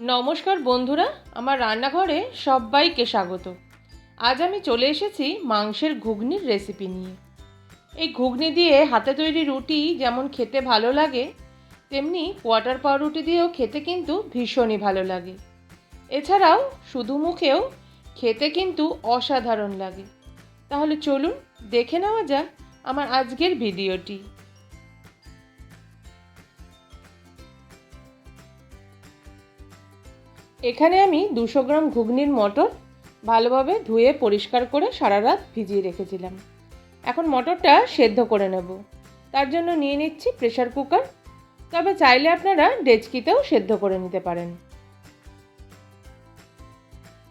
নমস্কার বন্ধুরা, আমার রান্নাঘরে সবাইকে স্বাগত। আজ আমি চলে এসেছি মাংসের ঘুগনির রেসিপি নিয়ে। এই ঘুগনি দিয়ে হাতে তৈরি রুটি যেমন খেতে ভালো লাগে, তেমনি কোয়াটার পাউরুটি দিয়েও খেতে কিন্তু ভীষণই ভালো লাগে। এছাড়াও শুধু মুখেও খেতে কিন্তু অসাধারণ লাগে। তাহলে চলুন দেখে নেওয়া যাক আমার আজকের ভিডিওটি। এখানে আমি দুশো গ্রাম ঘুগনির মটর ভালোভাবে ধুয়ে পরিষ্কার করে সারা রাত ভিজিয়ে রেখেছিলাম। এখন মটরটা সেদ্ধ করে নেব। তার জন্য নিয়ে নিচ্ছি প্রেশার কুকার। তবে চাইলে আপনারা ডেচকিতেও সেদ্ধ করে নিতে পারেন।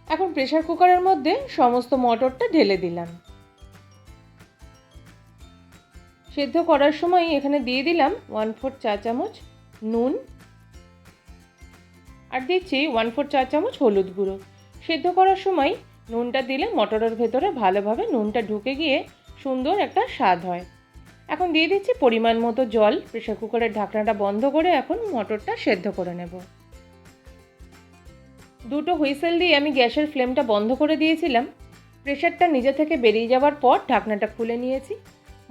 এখন প্রেশার কুকারের মধ্যে সমস্ত মটরটা ঢেলে দিলাম। সেদ্ধ করার সময় এখানে দিয়ে দিলাম ওয়ান ফোর চা চামচ নুন আর দিচ্ছি ওয়ান ফোর চা চামচ হলুদ গুঁড়ো। সেদ্ধ করার সময় নুনটা দিলে মটরের ভেতরে ভালোভাবে নুনটা ঢুকে গিয়ে সুন্দর একটা স্বাদ হয়। এখন দিয়ে দিচ্ছি পরিমাণ মতো জল। প্রেশার কুকারের ঢাকনাটা বন্ধ করে এখন মটরটা সেদ্ধ করে নেব। দুটো হুইসেল দিয়ে আমি গ্যাসের ফ্লেমটা বন্ধ করে দিয়েছিলাম। প্রেশারটা নিজে থেকে বেরিয়ে যাওয়ার পর ঢাকনাটা খুলে নিয়েছি।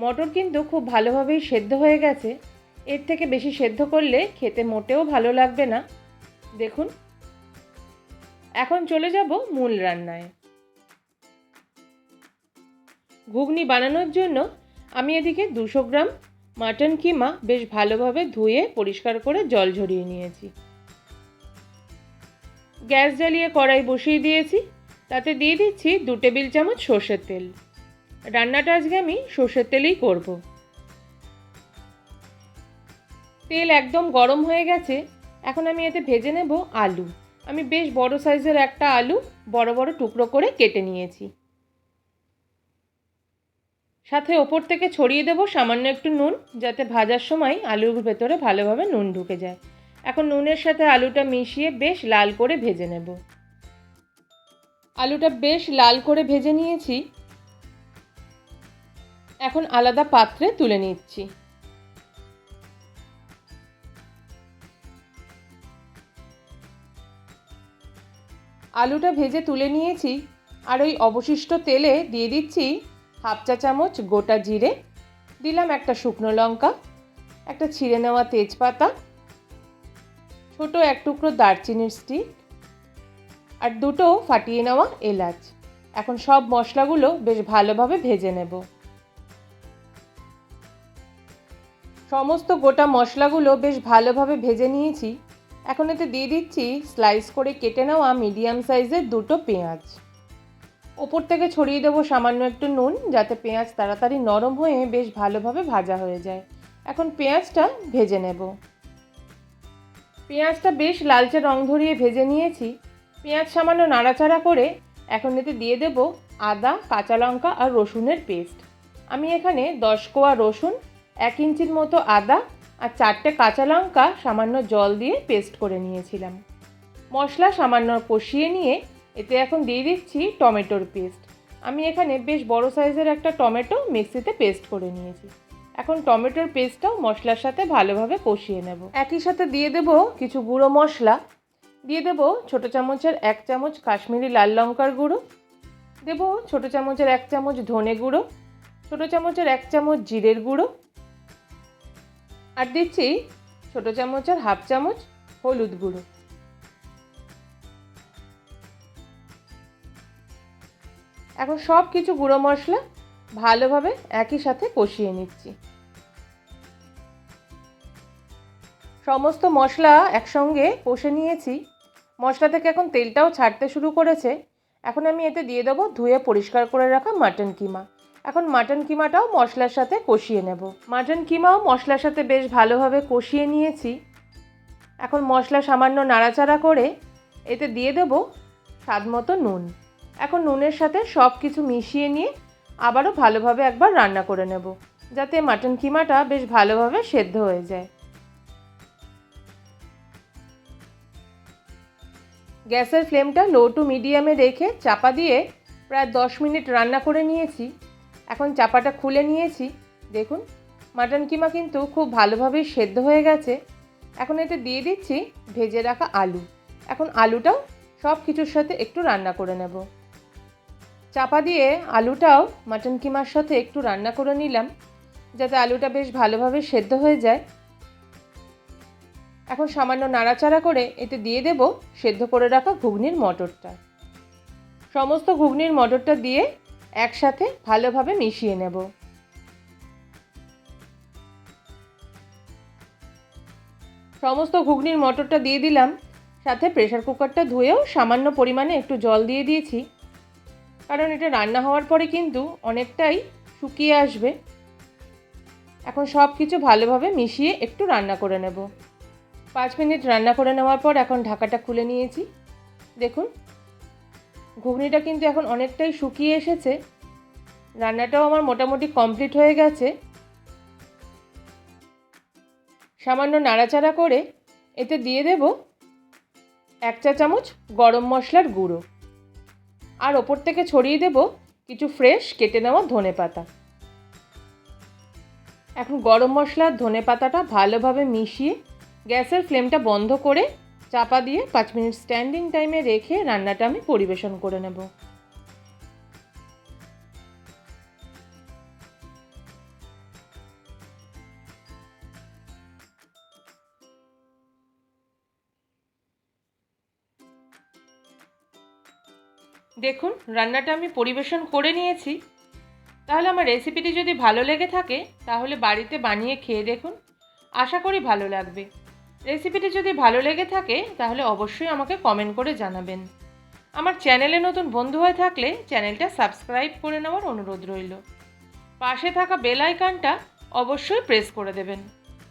মটর কিন্তু খুব ভালোভাবেই সেদ্ধ হয়ে গেছে। এর থেকে বেশি সেদ্ধ করলে খেতে মোটেও ভালো লাগবে না। দেখুন। এখন চলে যাব মূল রান্নায়। ঘুগনি বানানোর জন্য আমি এদিকে দুশো গ্রাম মাটন কিমা বেশ ভালোভাবে ধুয়ে পরিষ্কার করে জল ঝরিয়ে নিয়েছি। গ্যাস জ্বালিয়ে কড়াই বসিয়ে দিয়েছি। তাতে দিয়ে দিচ্ছি দু টেবিল চামচ সর্ষের তেল। রান্নাটা আজকে আমি সর্ষের তেলেই করব। তেল একদম গরম হয়ে গেছে। এখন আমি এতে ভেজে নেব আলু। আমি বেশ বড় সাইজের একটা আলু বড় বড় টুকরো করে কেটে নিয়েছি। সাথে ওপর থেকে ছড়িয়ে দেব সামান্য একটু নুন, যাতে ভাজার সময় আলুর ভেতরে ভালোভাবে নুন ঢুকে যায়। এখন নুনের সাথে আলুটা মিশিয়ে বেশ লাল করে ভেজে নেব। আলুটা বেশ লাল করে ভেজে নিয়েছি। এখন আলাদা পাত্রে তুলে নিচ্ছি। আলুটা ভেজে তুলে নিয়েছি আর ওই অবশিষ্ট তেলে দিয়ে দিচ্ছি হাফ চা চামচ গোটা জিরে, দিলাম একটা শুকনো লঙ্কা, একটা ছিঁড়ে নেওয়া তেজপাতা, ছোট এক টুকরো দারচিনির স্টিক আর দুটো ফাটিয়ে নেওয়া এলাচ। এখন সব মশলাগুলো বেশ ভালোভাবে ভেজে নেব। সমস্ত গোটা মশলাগুলো বেশ ভালোভাবে ভেজে নিয়েছি। এখন এতে দিয়ে দিচ্ছি স্লাইস করে কেটে নেওয়া মিডিয়াম সাইজের দুটো পেঁয়াজ। ওপর থেকে ছড়িয়ে দেবো সামান্য একটু নুন, যাতে পেঁয়াজ তাড়াতাড়ি নরম হয়ে বেশ ভালোভাবে ভাজা হয়ে যায়। এখন পেঁয়াজটা ভেজে নেব। পেঁয়াজটা বেশ লালচে রং ধরিয়ে ভেজে নিয়েছি। পেঁয়াজ সামান্য নাড়াচাড়া করে এখন এতে দিয়ে দেব আদা, কাঁচা লঙ্কা আর রসুনের পেস্ট আমি এখানে দশ কোয়া রসুন, এক ইঞ্চির মতো আদা আর চারটে কাঁচা লঙ্কা সামান্য জল দিয়ে পেস্ট করে নিয়েছিলাম। মশলা সামান্য কষিয়ে নিয়ে এতে এখন দিয়ে দিচ্ছি টমেটোর পেস্ট। আমি এখানে বেশ বড় সাইজের একটা টমেটো মিক্সিতে পেস্ট করে নিয়েছি। এখন টমেটোর পেস্টটাও মশলার সাথে ভালোভাবে কষিয়ে নেব। একই সাথে দিয়ে দেব কিছু গুঁড়ো মশলা। দিয়ে দেব ছোটো চামচের এক চামচ কাশ্মীরি লাল লঙ্কার গুঁড়ো। দেব ছোটো চামচের এক চামচ ধনে গুঁড়ো। ছোটো চামচের এক চামচ জিরের গুঁড়ো। আর দিচ্ছি ছোট চামচ আর হাফ চামচ হলুদ গুঁড়ো। এখন সব কিছু গুঁড়ো মশলা ভালোভাবে একই সাথে কষিয়ে নিচ্ছি। সমস্ত মশলা একসঙ্গে কষে নিয়েছি। মশলা থেকে এখন তেলটাও ছাড়তে শুরু করেছে। এখন আমি এতে দিয়ে দেবো ধুয়ে পরিষ্কার করে রাখা মাটন কিমা। এখন মাটন কিমাটাও মশলার সাথে কষিয়ে নেব। মাটন কিমাও মশলার সাথে বেশ ভালোভাবে কষিয়ে নিয়েছি। এখন মশলা সামান্য নাড়াচাড়া করে এতে দিয়ে দেব স্বাদ মতো নুন। এখন নুনের সাথে সব কিছু মিশিয়ে নিয়ে আবারও ভালোভাবে একবার রান্না করে নেব, যাতে মাটন কিমাটা বেশ ভালোভাবে সেদ্ধ হয়ে যায়। গ্যাসের ফ্লেমটা লো টু মিডিয়ামে রেখে চাপা দিয়ে প্রায় দশ মিনিট রান্না করে নিয়েছি। এখন চাপাটা খুলে নিয়েছি, দেখুন। মাটন কিমা কিন্তু খুব ভালোভাবেই সেদ্ধ হয়ে গেছে। এখন এতে দিয়ে দিচ্ছি ভেজে রাখা আলু। এখন আলুটাও সব কিছুর সাথে একটু রান্না করে নেব। চাপা দিয়ে আলুটাও মাটন কিমার সাথে একটু রান্না করে নিলাম, যাতে আলুটা বেশ ভালোভাবে সেদ্ধ হয়ে যায়। এখন সামান্য নাড়াচাড়া করে এতে দিয়ে দেব সেদ্ধ করে রাখা ঘুগনির মটরটা। সমস্ত ঘুগনির মটরটা দিয়ে একসাথে ভালোভাবে মিশিয়ে নেব। সমস্ত ঘুগনির মটরটা দিয়ে দিলাম, সাথে প্রেশার কুকারটা ধুয়েও সামান্য পরিমাণে একটু জল দিয়ে দিয়েছি। কারণ এটা রান্না হওয়ার পরে কিন্তু অনেকটাই শুকিয়ে আসবে। এখন সব কিছু ভালোভাবে মিশিয়ে একটু রান্না করে নেব। পাঁচ মিনিট রান্না করে নেওয়ার পর এখন ঢাকাটা খুলে নিয়েছি। দেখুন ঘুগনিটা কিন্তু এখন অনেকটাই শুকিয়ে এসেছে। রান্নাটাও আমার মোটামুটি কমপ্লিট হয়ে গেছে। সামান্য নাড়াচাড়া করে এতে দিয়ে দেব এক চা চামচ গরম মশলার গুঁড়ো। আর ওপর থেকে ছড়িয়ে দেব কিছু ফ্রেশ কেটে নেওয়া ধনে পাতা। এখন গরম মশলা ধনে পাতাটা ভালোভাবে মিশিয়ে গ্যাসের ফ্লেমটা বন্ধ করে চাপা দিয়ে পাঁচ মিনিট স্ট্যান্ডিং টাইমে রেখে রান্নাটা আমি পরিবেশন করে নেব। দেখুন, রান্নাটা আমি পরিবেশন করে নিয়েছি। তাহলে আমার রেসিপিটি যদি ভালো লেগে থাকে, তাহলে বাড়িতে বানিয়ে খেয়ে দেখুন। আশা করি ভালো লাগবে। রেসিপিটি যদি ভালো লেগে থাকে, তাহলে অবশ্যই আমাকে কমেন্ট করে জানাবেন। আমার চ্যানেলে নতুন বন্ধু হয়ে থাকলে চ্যানেলটা সাবস্ক্রাইব করে নেওয়ার অনুরোধ রইল। পাশে থাকা বেল আইকনটা অবশ্যই প্রেস করে দেবেন।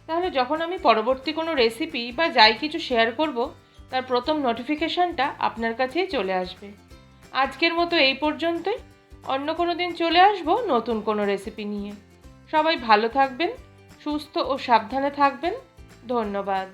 তাহলে যখন আমি পরবর্তী কোনো রেসিপি বা যাই কিছু শেয়ার করব, তার প্রথম নোটিফিকেশানটা আপনার কাছেই চলে আসবে। আজকের মতো এই পর্যন্তই। অন্য কোনো দিন চলে আসব নতুন কোনো রেসিপি নিয়ে। সবাই ভালো থাকবেন, সুস্থ ও সাবধানে থাকবেন। ধন্যবাদ।